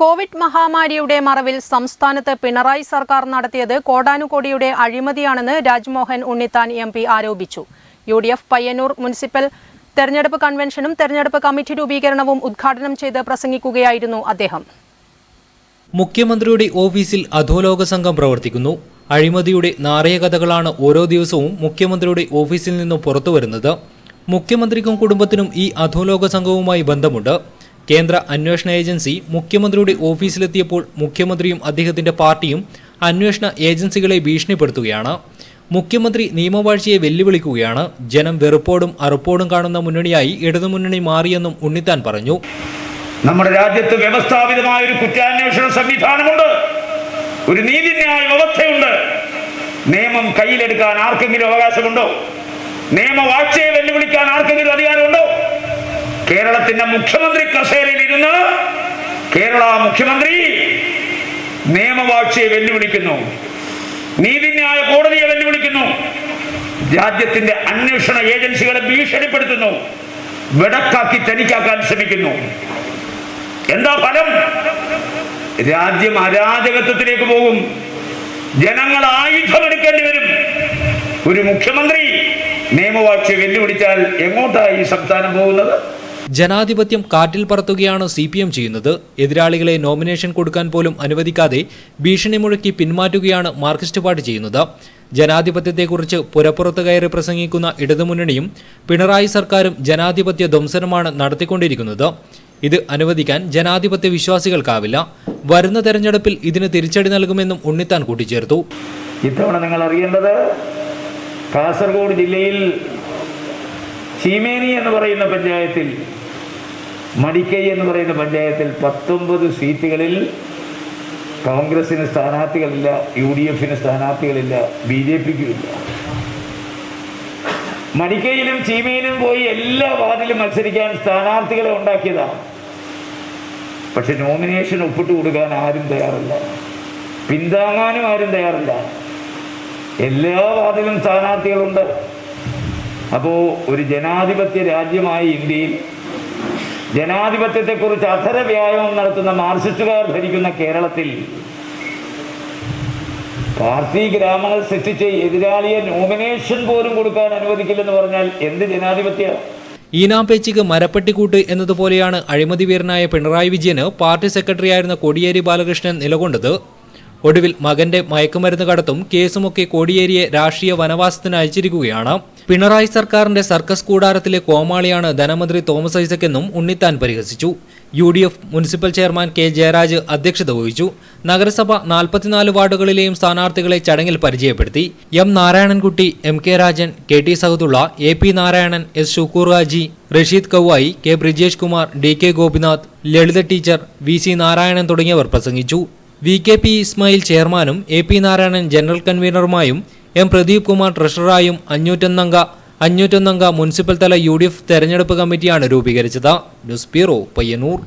Covid മഹാമാരിയുടെ മറവിൽ സംസ്ഥാനത്ത് പിണറായി സർക്കാർ നടത്തിയത് കോടാനുകോടിയുടെ അഴിമതിയാണെന്ന് രാജ്മോഹൻ ഉണ്ണിത്താൻ എം പി ആരോപിച്ചു. U D F Payyanur municipal തെരഞ്ഞെടുപ്പ് കൺവെൻഷനും തെരഞ്ഞെടുപ്പ് കമ്മിറ്റി രൂപീകരണവും ഉദ്ഘാടനം ചെയ്ത് പ്രസംഗിക്കുകയായിരുന്നു അദ്ദേഹം. മുഖ്യമന്ത്രിയുടെ ഓഫീസിൽ അധോലോക സംഘം പ്രവർത്തിക്കുന്നു. അഴിമതിയുടെ നാറിയ കഥകളാണ് ഓരോ ദിവസവും മുഖ്യമന്ത്രിയുടെ ഓഫീസിൽ നിന്നും പുറത്തുവരുന്നത്. മുഖ്യമന്ത്രിക്കും കുടുംബത്തിനും ഈ അധോലോക സംഘവുമായി ബന്ധമുണ്ട്. കേന്ദ്ര അന്വേഷണ ഏജൻസി മുഖ്യമന്ത്രിയുടെ ഓഫീസിലെത്തിയപ്പോൾ മുഖ്യമന്ത്രിയും അദ്ദേഹത്തിന്റെ പാർട്ടിയും അന്വേഷണ ഏജൻസികളെ ഭീഷണിപ്പെടുത്തുകയാണ്. മുഖ്യമന്ത്രി നിയമവാഴ്ചയെ വെല്ലുവിളിക്കുകയാണ്. ജനം വെറുപ്പോടും അറുപ്പോടും കാണുന്ന മുന്നണിയായി ഇടതുമുന്നണി മാറിയെന്നും ഉണ്ണിത്താൻ പറഞ്ഞു. നമ്മുടെ രാജ്യത്ത് വ്യവസ്ഥാപിതമായ ഒരു കുറ്റാന്വേഷണ സംവിധാനമുണ്ട്. ഒരു നീതിന്യായ വ്യവസ്ഥയുണ്ട്. നിയമം കയ്യിലെടുക്കാൻ ആർക്കെങ്കിലും അവകാശമുണ്ടോ? നിയമവാഴ്ചയെ വെല്ലുവിളിക്കാൻ ആർക്കെങ്കിലും അധികാരമുണ്ടോ? കേരളത്തിന്റെ മുഖ്യമന്ത്രി കസേരയിൽ ഇരുന്ന് കേരള മുഖ്യമന്ത്രി നിയമവാഴ്ചയെ വെല്ലുവിളിക്കുന്നു. നീതിന്യായ കോടതിയെ വെല്ലുവിളിക്കുന്നു. രാജ്യത്തിന്റെ അന്വേഷണ ഏജൻസികളെ ഭീഷണിപ്പെടുത്തുന്നു. വെടക്കാക്കി തനിക്കാക്കാൻ ശ്രമിക്കുന്നു. എന്താ ഫലം? രാജ്യം അരാജകത്വത്തിലേക്ക് പോകും. ജനങ്ങൾ ആയുധമെടുക്കേണ്ടി വരും. ഒരു മുഖ്യമന്ത്രി നിയമവാഴ്ച വെല്ലുവിളിച്ചാൽ എങ്ങോട്ടാണ് ഈ സംസ്ഥാനം പോകുന്നത്? ജനാധിപത്യം കാറ്റിൽ പറത്തുകയാണ് സി പി എം ചെയ്യുന്നത്. എതിരാളികളെ നോമിനേഷൻ കൊടുക്കാൻ പോലും അനുവദിക്കാതെ ഭീഷണി മുഴക്കി പിന്മാറ്റുകയാണ് മാർക്സിസ്റ്റ് പാർട്ടി ചെയ്യുന്നത്. ജനാധിപത്യത്തെക്കുറിച്ച് പുരപ്പുറത്ത് കയറി പ്രസംഗിക്കുന്ന ഇടതുമുന്നണിയും പിണറായി സർക്കാരും ജനാധിപത്യ ധ്വംസനമാണ് നടത്തിക്കൊണ്ടിരിക്കുന്നത്. ഇത് അനുവദിക്കാൻ ജനാധിപത്യ വിശ്വാസികൾക്കാവില്ല. വരുന്ന തെരഞ്ഞെടുപ്പിൽ ഇതിന് തിരിച്ചടി നൽകുമെന്നും ഉണ്ണിത്താൻ കൂട്ടിച്ചേർത്തു. ഇത്തവണ നിങ്ങൾ അറിയേണ്ടത് കാസർഗോഡ് ജില്ലയിൽ ചീമേനി എന്ന് പറയുന്ന പഞ്ചായത്തിൽ മടിക്കൈ എന്ന് പറയുന്ന പഞ്ചായത്തിൽ പത്തൊമ്പത് സീറ്റുകളിൽ കോൺഗ്രസിന് സ്ഥാനാർത്ഥികളില്ല യു ഡി എഫിന് സ്ഥാനാർത്ഥികളില്ല ബി ജെ പിക്കും ഇല്ല. മടിക്കയിലും ചീമയിലും പോയി എല്ലാ വാർഡിലും മത്സരിക്കാൻ സ്ഥാനാർത്ഥികളെ ഉണ്ടാക്കിയതാണ്. പക്ഷെ നോമിനേഷൻ ഒപ്പിട്ട് കൊടുക്കാൻ ആരും തയ്യാറല്ല. പിന്താങ്ങാനും ആരും തയ്യാറല്ല. എല്ലാ വാർഡിലും സ്ഥാനാർത്ഥികളുണ്ട്. അപ്പോൾ ഒരു ജനാധിപത്യ രാജ്യമായ ഇന്ത്യയിൽ ജനാധിപത്യത്തെക്കുറിച്ച് അധര വ്യായാമം നടത്തുന്ന മാർസിസ്റ്റുകാർ ഭരിക്കുന്ന കേരളത്തിൽ പാർട്ടി ഗ്രാമങ്ങൾ സൃഷ്ടിച്ച് എതിരാളിയെ നോമിനേഷൻ പോലും കൊടുക്കാൻ അനുവദിക്കില്ലെന്ന് പറഞ്ഞാൽ എന്ത് ജനാധിപത്യ ഈനാപേച്ചിക്ക് മരപ്പട്ടിക്കൂട്ട് എന്നതുപോലെയാണ് അഴിമതി വീരനായ പിണറായി വിജയന് പാർട്ടി സെക്രട്ടറിയായിരുന്ന കോടിയേരി ബാലകൃഷ്ണൻ നിലകൊണ്ടത് ഒടുവിൽ മകന്റെ മയക്കുമരുന്ന് കടത്തും കേസുമൊക്കെ കോടിയേരിയെ രാഷ്ട്രീയ വനവാസത്തിന് അയച്ചിരിക്കുകയാണ്. പിണറായി സർക്കാരിന്റെ സർക്കസ് കൂടാരത്തിലെ കോമാളിയാണ് ധനമന്ത്രി തോമസ് ഐസക് എന്നും ഉണ്ണിത്താൻ പരിഹസിച്ചു. U D F municipal chairman K Jayaraj അധ്യക്ഷത വഹിച്ചു. നഗരസഭ നാൽപ്പത്തിനാല് വാർഡുകളിലെയും സ്ഥാനാർത്ഥികളെ ചടങ്ങിൽ പരിചയപ്പെടുത്തി. M Narayanankutty M K Rajan K T Sahadulla A P Narayanan S Shukkoor Rasheed Kauvayi K Brijesh Kumar D K Gopinath Lalitha teacher V C Narayanan തുടങ്ങിയവർ പ്രസംഗിച്ചു. വി കെ പി ഇസ്മായിൽ ചെയർമാനും എ പി നാരായണൻ ജനറൽ കൺവീനറുമായും M Pradeep Kumar ട്രഷററായും അഞ്ഞൂറ്റൊന്നംഗ അഞ്ഞൂറ്റൊന്നംഗ municipal തല U D F തെരഞ്ഞെടുപ്പ് കമ്മിറ്റിയാണ് രൂപീകരിച്ചത്. News bureau Payyanur.